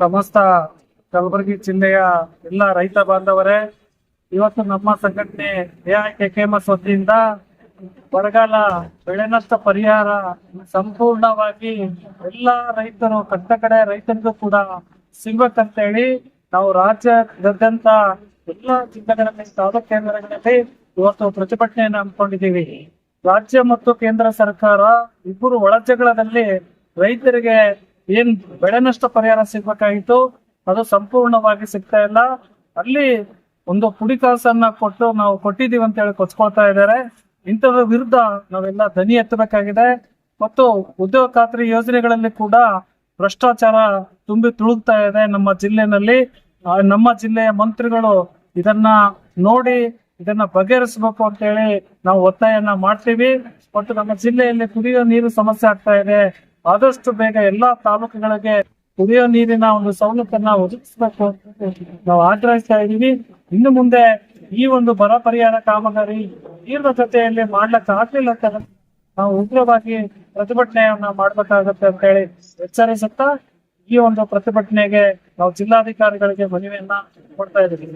ಸಮಸ್ತ ಕಲಬುರಗಿ ಜಿಲ್ಲೆಯ ಎಲ್ಲ ರೈತ ಬಾಂಧವರೇ, ಇವತ್ತು ನಮ್ಮ ಸಂಘಟನೆ ಎಐಕೆಕೆಎಂಎಸ್ ವತಿಯಿಂದ ಬರಗಾಲ ಬೆಳೆ ನಷ್ಟ ಪರಿಹಾರ ಸಂಪೂರ್ಣವಾಗಿ ಎಲ್ಲ ರೈತರು, ಕಟ್ಟ ಕಡೆ ರೈತರಿಗೂ ಕೂಡ ಸಿಗ್ಬೇಕಂತೇಳಿ ನಾವು ರಾಜ್ಯದಾದ್ಯಂತ ಎಲ್ಲ ಜಿಲ್ಲೆಗಳಲ್ಲಿ ತಾಲೂಕು ಕೇಂದ್ರಗಳಲ್ಲಿ ಇವತ್ತು ಪ್ರತಿಭಟನೆಯನ್ನು ಹಮ್ಮಿಕೊಂಡಿದ್ದೀವಿ. ರಾಜ್ಯ ಮತ್ತು ಕೇಂದ್ರ ಸರ್ಕಾರ ಇಬ್ಬರು ಒಳಜಗಳದಲ್ಲಿ ರೈತರಿಗೆ ಏನ್ ಬೆಳೆ ನಷ್ಟ ಪರಿಹಾರ ಸಿಗ್ಬೇಕಾಗಿತ್ತು, ಅದು ಸಂಪೂರ್ಣವಾಗಿ ಸಿಗ್ತಾ ಇಲ್ಲ. ಅಲ್ಲಿ ಒಂದು ಪುಡಿ ಕಾಸನ್ನ ಕೊಟ್ಟು ನಾವು ಕೊಟ್ಟಿದ್ದೀವಿ ಅಂತ ಹೇಳಿ ಕೊಚ್ಕೊಳ್ತಾ ಇದ್ದಾರೆ. ಇಂಥದ್ರ ವಿರುದ್ಧ ನಾವೆಲ್ಲ ದನಿ ಎತ್ತಬೇಕಾಗಿದೆ. ಮತ್ತು ಉದ್ಯೋಗ ಖಾತ್ರಿ ಯೋಜನೆಗಳಲ್ಲಿ ಕೂಡ ಭ್ರಷ್ಟಾಚಾರ ತುಂಬಿ ತುಳುಕ್ತಾ ಇದೆ ನಮ್ಮ ಜಿಲ್ಲೆನಲ್ಲಿ. ನಮ್ಮ ಜಿಲ್ಲೆಯ ಮಂತ್ರಿಗಳು ಇದನ್ನ ನೋಡಿ, ಇದನ್ನ ಬಗೆಹರಿಸಬೇಕು ಅಂತ ಹೇಳಿ ನಾವು ಒತ್ತಾಯನ ಮಾಡ್ತೀವಿ. ಮತ್ತು ನಮ್ಮ ಜಿಲ್ಲೆಯಲ್ಲಿ ಕುಡಿಯೋ ನೀರು ಸಮಸ್ಯೆ ಆಗ್ತಾ ಇದೆ. ಆದಷ್ಟು ಬೇಗ ಎಲ್ಲಾ ತಾಲೂಕುಗಳಿಗೆ ಕುಡಿಯೋ ನೀರಿನ ಒಂದು ಸವಲತ್ತನ್ನ ಒದಗಿಸಬೇಕು ಅಂತ ನಾವು ಆಗ್ರಹಿಸ್ತಾ ಇದೀವಿ ಇನ್ನು ಮುಂದೆ ಈ ಒಂದು ಬರ ಪರಿಹಾರ ಕಾಮಗಾರಿ ತೀವ್ರ ಜೊತೆಯಲ್ಲಿ ಮಾಡ್ಲಕ್ ಆಗ್ಲಿಲ್ಲ ಅಂತ ನಾವು ಉಗ್ರವಾಗಿ ಪ್ರತಿಭಟನೆಯನ್ನ ಮಾಡ್ಬೇಕಾಗತ್ತೆ ಅಂತ ಹೇಳಿ ಎಚ್ಚರಿಸುತ್ತಾ ಈ ಒಂದು ಪ್ರತಿಭಟನೆಗೆ ನಾವು ಜಿಲ್ಲಾಧಿಕಾರಿಗಳಿಗೆ ಮನವಿಯನ್ನ ಕೊಡ್ತಾ ಇದ್ದೀವಿ.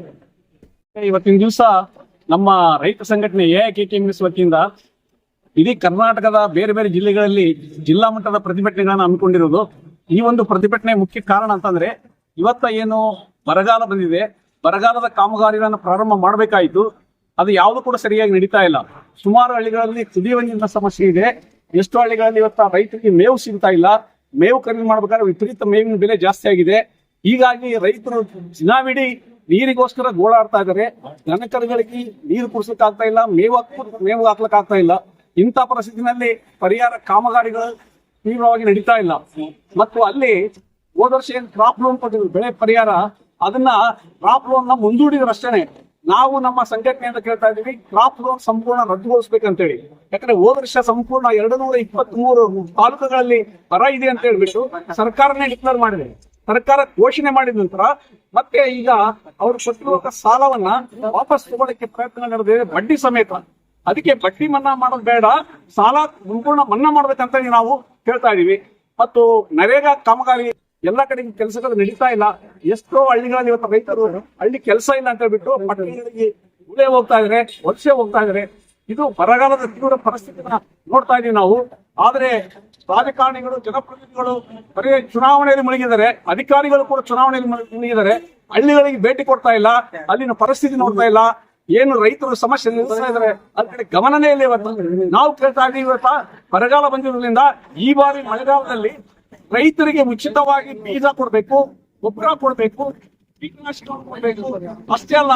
ಇವತ್ತಿನ ದಿವಸ ನಮ್ಮ ರೈತ ಸಂಘಟನೆ ಎಐಕೆಕೆಎಂಎಸ್ ವತಿಯಿಂದ ಇಡೀ ಕರ್ನಾಟಕದ ಬೇರೆ ಬೇರೆ ಜಿಲ್ಲೆಗಳಲ್ಲಿ ಜಿಲ್ಲಾ ಮಟ್ಟದ ಪ್ರತಿಭಟನೆಗಳನ್ನು ಹಮ್ಮಿಕೊಂಡಿರೋದು ಈ ಒಂದು ಪ್ರತಿಭಟನೆ ಮುಖ್ಯ ಕಾರಣ ಅಂತಂದ್ರೆ ಇವತ್ತ ಏನು ಬರಗಾಲ ಬಂದಿದೆ. ಬರಗಾಲದ ಕಾಮಗಾರಿಗಳನ್ನು ಪ್ರಾರಂಭ ಮಾಡಬೇಕಾಯಿತು. ಅದು ಯಾವುದು ಕೂಡ ಸರಿಯಾಗಿ ನಡೀತಾ ಇಲ್ಲ. ಸುಮಾರು ಹಳ್ಳಿಗಳಲ್ಲಿ ಕುದಿಯುವ ನೀರಿನ ಸಮಸ್ಯೆ ಇದೆ. ಎಷ್ಟು ಹಳ್ಳಿಗಳಲ್ಲಿ ಇವತ್ತ ರೈತರಿಗೆ ಮೇವು ಸಿಗ್ತಾ ಇಲ್ಲ. ಮೇವು ಖರೀದಿ ಮಾಡ್ಬೇಕಾದ್ರೆ ವಿಪರೀತ ಮೇವಿನ ಬೆಲೆ ಜಾಸ್ತಿ ಆಗಿದೆ. ಹೀಗಾಗಿ ರೈತರು ದಿನವಿಡೀ ನೀರಿಗೋಸ್ಕರ ಗೋಳಾಡ್ತಾ ಇದ್ದಾರೆ ದನಕರುಗಳಿಗೆ ನೀರು ಕುಡಿಸ್ಲಿಕ್ಕೆ ಆಗ್ತಾ ಇಲ್ಲ. ಮೇವು ಹಾಕ್ ಮೇವು ಹಾಕ್ಲಿಕ್ಕೆ ಆಗ್ತಾ ಇಲ್ಲ. ಇಂಥ ಪರಿಸ್ಥಿತಿನಲ್ಲಿ ಪರಿಹಾರ ಕಾಮಗಾರಿಗಳು ತೀವ್ರವಾಗಿ ನಡೀತಾ ಇಲ್ಲ. ಮತ್ತು ಅಲ್ಲಿ ಹೋದ ವರ್ಷ ಏನ್ ಕ್ರಾಪ್ ಲೋನ್ ಕೊಟ್ಟಿದ್ರು, ಬೆಳೆ ಪರಿಹಾರ, ಅದನ್ನ ಕ್ರಾಪ್ ಲೋನ್ನ ಮುಂದೂಡಿದ್ರು ಅಷ್ಟೇನೆ. ನಾವು ನಮ್ಮ ಸಂಘಟನೆಯಿಂದ ಕೇಳ್ತಾ ಇದೀವಿ ಕ್ರಾಪ್ ಲೋನ್ ಸಂಪೂರ್ಣ ರದ್ದುಗೊಳಿಸ್ಬೇಕಂತೇಳಿ. ಯಾಕಂದ್ರೆ ಹೋದ ವರ್ಷ ಸಂಪೂರ್ಣ ಎರಡು ನೂರ ಇಪ್ಪತ್ತ್ ಮೂರು ತಾಲೂಕುಗಳಲ್ಲಿ ಬರ ಇದೆ ಅಂತ ಹೇಳ್ಬಿಟ್ಟು ಸರ್ಕಾರನೇ ಡಿಕ್ಲೇರ್ ಮಾಡಿದೆ. ಸರ್ಕಾರ ಘೋಷಣೆ ಮಾಡಿದ ನಂತರ ಮತ್ತೆ ಈಗ ಅವರು ಕೊಟ್ಟಿರುವ ಸಾಲವನ್ನ ವಾಪಸ್ ತಗೊಳ್ಳಕ್ಕೆ ಪ್ರಯತ್ನ ನಡೆದಿದೆ, ಬಡ್ಡಿ ಸಮೇತ. ಅದಕ್ಕೆ ಬಟ್ಟಿ ಮನ್ನಾ ಮಾಡೋದು ಬೇಡ, ಸಾಲ ಸಂಪೂರ್ಣ ಮನ್ನಾ ಮಾಡ್ಬೇಕಂತ ನಾವು ಕೇಳ್ತಾ ಇದೀವಿ. ಮತ್ತು ನರೇಗಾ ಕಾಮಗಾರಿ ಎಲ್ಲ ಕಡೆ ಕೆಲಸಗಳು ನಡೀತಾ ಇಲ್ಲ. ಎಷ್ಟೋ ಹಳ್ಳಿಗಳಲ್ಲಿ ಇವತ್ತು ರೈತರು ಹಳ್ಳಿ ಕೆಲಸ ಇಲ್ಲ ಅಂತ ಹೇಳ್ಬಿಟ್ಟು ಪಟ್ಟಣಗಳಿಗೆ ಗುಳೆ ಹೋಗ್ತಾ ಇದ್ರೆ, ವರ್ಷ ಹೋಗ್ತಾ ಇದ್ರೆ. ಇದು ಬರಗಾಲದ ತೀವ್ರ ಪರಿಸ್ಥಿತಿನ ನೋಡ್ತಾ ಇದೀವಿ ನಾವು. ಆದ್ರೆ ರಾಜಕಾರಣಿಗಳು, ಜನಪ್ರತಿನಿಧಿಗಳು ಬರೀ ಚುನಾವಣೆಯಲ್ಲಿ ಮುಳುಗಿದ್ದಾರೆ. ಅಧಿಕಾರಿಗಳು ಕೂಡ ಚುನಾವಣೆಯಲ್ಲಿ ಮುಳುಗಿದಾರೆ ಹಳ್ಳಿಗಳಿಗೆ ಭೇಟಿ ಕೊಡ್ತಾ ಇಲ್ಲ. ಅಲ್ಲಿನ ಪರಿಸ್ಥಿತಿ ನೋಡ್ತಾ ಇಲ್ಲ. ಏನು ರೈತರು ಸಮಸ್ಯೆ ನಿಲ್ಲಿಸ್ತಾ ಇದಾರೆ ಕಡೆ ಗಮನನೇ ಇಲ್ಲ ಇವತ್ತು. ನಾವು ಕೇಳ್ತಾ ಇದೀವಿ ಇವತ್ತ ಬರಗಾಲ ಬಂದಿರೋದ್ರಿಂದ ಈ ಬಾರಿ ಮಳೆಗಾಲದಲ್ಲಿ ರೈತರಿಗೆ ಉಚಿತವಾಗಿ ಬೀಜ ಕೊಡ್ಬೇಕು, ಗೊಬ್ಬರ ಕೊಡ್ಬೇಕು ಕೀಟನಾಶಕ ಕೊಡ್ಬೇಕು. ಅಷ್ಟೇ ಅಲ್ಲ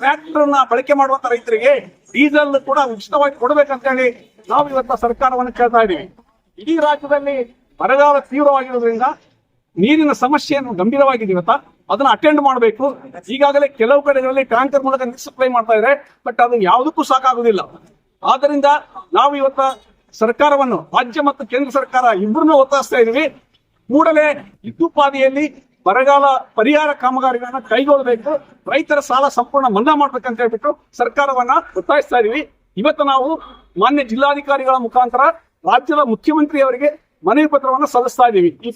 ಟ್ರ್ಯಾಕ್ಟರ್ನ ಬಳಕೆ ಮಾಡುವಂತ ರೈತರಿಗೆ ಡೀಸೆಲ್ ಕೂಡ ಉಚಿತವಾಗಿ ಕೊಡ್ಬೇಕಂತ ಹೇಳಿ ನಾವು ಇವತ್ತ ಸರ್ಕಾರವನ್ನು ಕೇಳ್ತಾ ಇದೀವಿ ಇಡೀ ರಾಜ್ಯದಲ್ಲಿ ಬರಗಾಲ ತೀವ್ರವಾಗಿರೋದ್ರಿಂದ ನೀರಿನ ಸಮಸ್ಯೆಯನ್ನು ಗಂಭೀರವಾಗಿದೆ ಇವತ್ತ ಅದನ್ನ ಅಟೆಂಡ್ ಮಾಡಬೇಕು. ಈಗಾಗಲೇ ಕೆಲವು ಕಡೆಗಳಲ್ಲಿ ಟ್ಯಾಂಕರ್ ಮೂಲಕ ನೀರು ಸಪ್ಲೈ ಮಾಡ್ತಾ ಇದ್ದಾರೆ ಬಟ್ ಅದು ಯಾವುದಕ್ಕೂ ಸಾಕಾಗುದಿಲ್ಲ. ಆದ್ದರಿಂದ ನಾವು ಇವತ್ತ ಸರ್ಕಾರವನ್ನು, ರಾಜ್ಯ ಮತ್ತು ಕೇಂದ್ರ ಸರ್ಕಾರ ಇಬ್ಬರನ್ನೂ ಒತ್ತಾಯಿಸ್ತಾ ಇದೀವಿ. ಕೂಡಲೇ ಯುದ್ಧೋಪಾದಿಯಲ್ಲಿ ಬರಗಾಲ ಪರಿಹಾರ ಕಾಮಗಾರಿಗಳನ್ನ ಕೈಗೊಳ್ಳಬೇಕು. ರೈತರ ಸಾಲ ಸಂಪೂರ್ಣ ಮನ್ನಾ ಮಾಡ್ಬೇಕಂತ ಹೇಳ್ಬಿಟ್ಟು ಸರ್ಕಾರವನ್ನ ಒತ್ತಾಯಿಸ್ತಾ ಇದೀವಿ. ಇವತ್ತು ನಾವು ಮಾನ್ಯ ಜಿಲ್ಲಾಧಿಕಾರಿಗಳ ಮುಖಾಂತರ ರಾಜ್ಯದ ಮುಖ್ಯಮಂತ್ರಿಯವರಿಗೆ ಮನವಿ ಪತ್ರವನ್ನು ಸಲ್ಲಿಸ್ತಾ ಇದೀವಿ. ಈ